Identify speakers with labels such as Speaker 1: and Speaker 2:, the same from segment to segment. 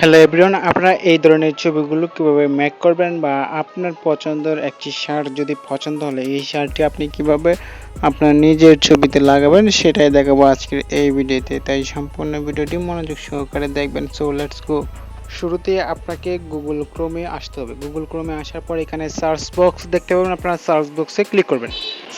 Speaker 1: Hello everyone আপনারা এই ধরনের ছবিগুলো কীভাবে মেক করবেন বা আপনার পছন্দের একটি শার্ট যদি পছন্দ হলে, এই শার্টটি আপনি কীভাবে আপনার নিজের ছবিতে লাগাবেন সেটাই দেখাবো আজকের এই ভিডিওতে। তাই সম্পূর্ণ ভিডিওটি মনোযোগ সহকারে দেখবেন। সো লেটস গো শুরুতে আপনাকে গুগল ক্রোমে আসতে হবে। গুগল ক্রোমে আসার পর এখানে সার্চ বক্স দেখতে পাবেন। আপনারা সার্চ বক্সে ক্লিক করবেন।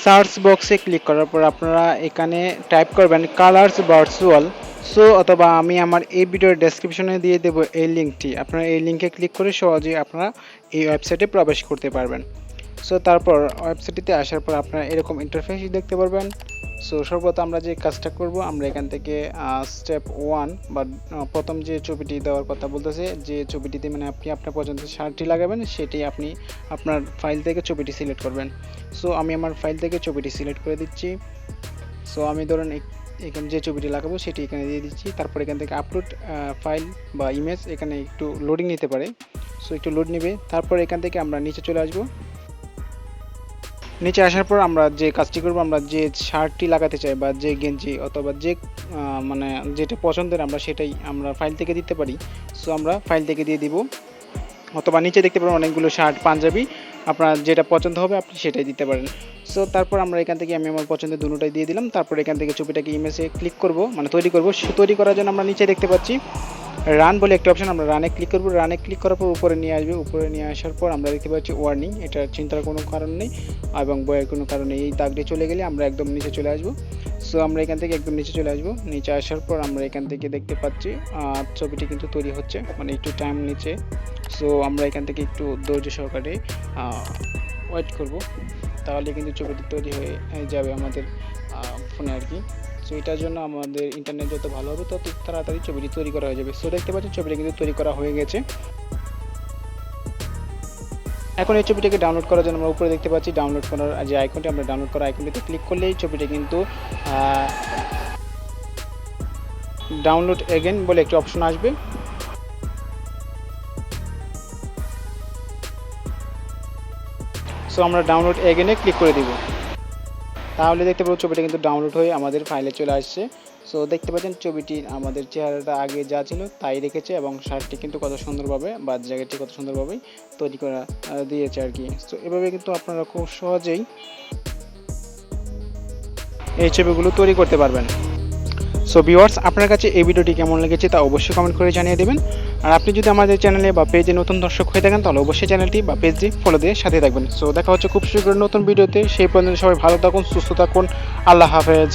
Speaker 1: সার্চ বক্সে ক্লিক করার পর আপনারা এখানে টাইপ করবেন কালার্স ভার্চুয়াল সো অথবা আমি আমার এই ভিডিওর ডেসক্রিপশনে দিয়ে দেবো এই লিঙ্কটি আপনারা এই লিঙ্কে ক্লিক করে সহজেই আপনারা এই ওয়েবসাইটে প্রবেশ করতে পারবেন। সো তারপর ওয়েবসাইটটিতে আসার পর আপনারা এরকম ইন্টারফেস দেখতে পারবেন। সো সর্বপ্রথম আমরা যে কাজটা করব, আমরা এখান থেকে স্টেপ ওয়ান বা প্রথম যে ছবিটি দেওয়ার কথা বলতেছে, যে ছবিটিতে মানে আপনি আপনার পছন্দের শার্টটি লাগাবেন, সেটি আপনি আপনার ফাইল থেকে ছবিটি সিলেক্ট করবেন। সো আমি আমার ফাইল থেকে ছবিটি সিলেক্ট করে দিচ্ছি। সো আমি ধরুন এখানে যে ছবিটি লাগাবো সেটি এখানে দিয়ে দিচ্ছি। তারপর এখান থেকে আপলোড ফাইল বা ইমেজ এখানে একটু লোডিং নিতে পারে। সো একটু লোড নেবে। তারপর এখান থেকে আমরা নিচে চলে আসব। নিচে আসার পর আমরা যে কাজটি করব, আমরা যে শার্টটি লাগাতে চাই বা যে গেঞ্জি অথবা যে মানে যেটা পছন্দের আমরা সেটাই আমরা ফাইল থেকে দিতে পারি। সো আমরা ফাইল থেকে দিয়ে দিব। অথবা নিচে দেখতে পারেন অনেকগুলো শার্ট পাঞ্জাবি। আপনার যেটা পছন্দ হবে, আপনি সেটাই দিতে পারেন। সো তারপর আমরা এখান থেকে আমি আমার পছন্দের দুটোটাই দিয়ে দিলাম। তারপর এখান থেকে ছবিটাকে ইমেজে ক্লিক করব মানে তৈরি করব। তৈরি করার জন্য আমরা নিচে দেখতে পাচ্ছি রান বলে একটা অপশন আমরা রানে ক্লিক করব। রানে ক্লিক করার পর উপরে নিয়ে আসবে। উপরে নিয়ে আসার পর আমরা দেখতে পাচ্ছি ওয়ার্নিং এটা চিন্তার কোনো কারণ নেই এবং বইয়ের কোনো কারণ নেই। এই দাগটি চলে গেলে আমরা একদম নিচে চলে আসব। সো আমরা এখান থেকে একদম নিচে চলে আসব। নিচে আসার পর আমরা এখান থেকে দেখতে পাচ্ছি ছবিটি কিন্তু তৈরি হচ্ছে মানে একটু টাইম নিচে সো আমরা এখান থেকে একটু ধৈর্য সহকারে ওয়েট করব। তাহলে কিন্তু ছবিটি তৈরি হয়ে যাবে আমাদের ফোনে আর কি। সো এটার জন্য আমাদের ইন্টারনেট যত ভালো হবে, তত তাড়াতাড়ি ছবিটি তৈরি করা হয়ে যাবে। সো দেখতে পাচ্ছেন, ছবিটা কিন্তু তৈরি করা হয়ে গেছে। এখন এই ছবিটাকে ডাউনলোড করার জন্য আমরা উপরে দেখতে পাচ্ছি ডাউনলোড করার যে আইকনটি আমরা ডাউনলোড করা আইকনটিতে ক্লিক করলেই ছবিটা কিন্তু ডাউনলোড এগেন বলে একটি অপশন আসবে। সো আমরা ডাউনলোড এগেনে ক্লিক করে দিব। তাহলে দেখতে পাবো ছবিটা কিন্তু ডাউনলোড হয়ে আমাদের ফাইলে চলে আসছে। সো দেখতে পাচ্ছেন ছবিটি আমাদের চেহারাটা আগে যা ছিল তাই রেখেছে এবং শার্টটি কিন্তু কত সুন্দরভাবে বা জায়গাটি কত সুন্দরভাবেই তৈরি করা দিয়েছে আর কি। সো এভাবে কিন্তু আপনারা খুব সহজেই এই ছবিগুলো তৈরি করতে পারবেন। সো ভিওয়ার্স আপনার কাছে এই ভিডিওটি কেমন লেগেছে তা অবশ্যই কমেন্ট করে জানিয়ে দেবেন। আর আপনি যদি আমাদের চ্যানেলে বা পেজে নতুন দর্শক হয়ে থাকেন, তাহলে অবশ্যই চ্যানেলটি বা পেজটি ফলো দিয়ে সাথে থাকবেন। সো দেখা হচ্ছে খুব শীঘ্রই নতুন ভিডিওতে। সেই পর্যন্ত সবাই ভালো থাকুন, সুস্থ থাকুন। আল্লাহ হাফেজ।